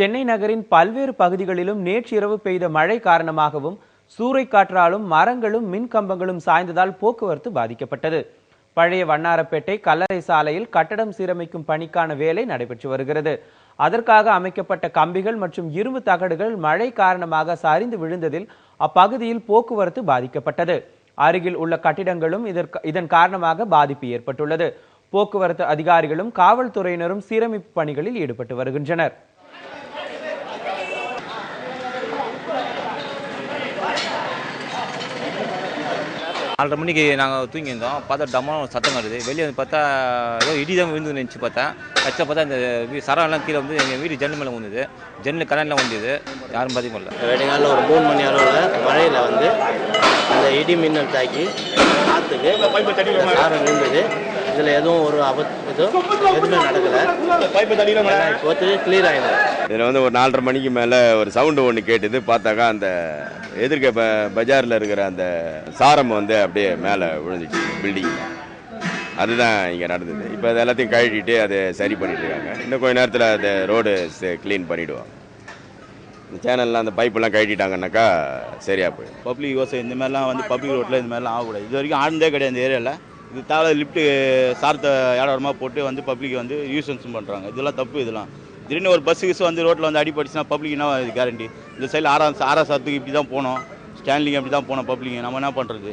சென்னை நகரின் பல்வேறு பகுதிகளிலும் நேற்று இரவு பெய்த மழை காரணமாகவும் சூறைக்காற்றாலும் மரங்களும் மின் கம்பங்களும் சாய்ந்ததால் போக்குவரத்து பாதிக்கப்பட்டது. பழைய வண்ணாரப்பேட்டை கல்லறை சாலையில் கட்டடம் சீரமைக்கும் பணிக்கான வேலை நடைபெற்று வருகிறது. அதற்காக அமைக்கப்பட்ட கம்பிகள் மற்றும் இரும்பு தகடுகள் மழை காரணமாக சரிந்து விழுந்ததில் அப்பகுதியில் போக்குவரத்து பாதிக்கப்பட்டது. அருகில் உள்ள கட்டிடங்களும் இதற்கு இதன் காரணமாக பாதிப்பு ஏற்பட்டுள்ளது. போக்குவரத்து அதிகாரிகளும் காவல்துறையினரும் சீரமைப்பு பணிகளில் ஈடுபட்டு வருகின்றனர். நாலரை மணிக்கு நாங்கள் தூங்கியிருந்தோம். பார்த்தா டம்மாலும் சத்தம் வருது. வெளியே வந்து பார்த்தா ஏதோ இடி தான் விழுந்து நினச்சி பார்த்தா. கச்சா பார்த்தா இந்த வீ- சரம்லாம் கீழே வந்து எங்கள் வீடு ஜன்னல் மேலே வந்தது ஜன்னல் கரண்ட்லாம் வந்தது யாரும் பாதிக்கும் இல்லை வெடிகாலில் ஒரு மூணு மணி அளவில் மழையில் வந்து அந்த இடி மின்னல் தாக்கி காற்றுக்கு சாரம் விழுந்தது. இதில் எதுவும் ஒரு எதுவும் எதுவுமே நடக்கலை. இப்போத்து கிளியர் ஆகிடுது இதில் வந்து ஒரு நாலரை மணிக்கு மேலே ஒரு சவுண்டு ஒன்று கேட்டுது. பார்த்தாக்கா அந்த எதிர்க்க ப பஜாரில் இருக்கிற அந்த சாரம் வந்து அப்படியே மேலே விழுந்துச்சு பில்டிங்கில் அதுதான் இங்கே நடந்தது. இப்போ அது எல்லாத்தையும் கழட்டிட்டு அதை சரி பண்ணிட்டுருக்காங்க இன்னும் கொஞ்ச நேரத்தில் அந்த ரோடு க்ளீன் பண்ணிவிடுவாங்க இந்த சேனல்லாம் அந்த பைப்பெல்லாம் கழட்டிட்டாங்கன்னாக்கா சரியாக போயிடும். பப்ளிக் யோசனை இந்த மாதிரிலாம் வந்து பப்ளிக் ரோட்டில் இந்த மாதிரிலாம் ஆகக்கூடாது. இது வரைக்கும் ஆனதே கிடையாது இந்த ஏரியாவில் இது தேவை லிஃப்ட்டு சார்த்த இடமா போட்டு வந்து பப்ளிக் வந்து யூசன்ஸும் பண்ணுறாங்க இதெல்லாம் தப்பு இதெல்லாம். திடீர்னு ஒரு பஸ்ஸு கிஸ் வந்து ரோட்டில் வந்து அடிபட்டுச்சுன்னா பப்ளிக் என்ன கேரண்டி இந்த சைடில் ஆறாம் ஆறாம் சாத்துக்கு இப்படி தான் போனோம். ஸ்டாண்ட்லிங் அப்படி தான் போனோம் பப்ளிக் நம்ம என்ன பண்ணுறது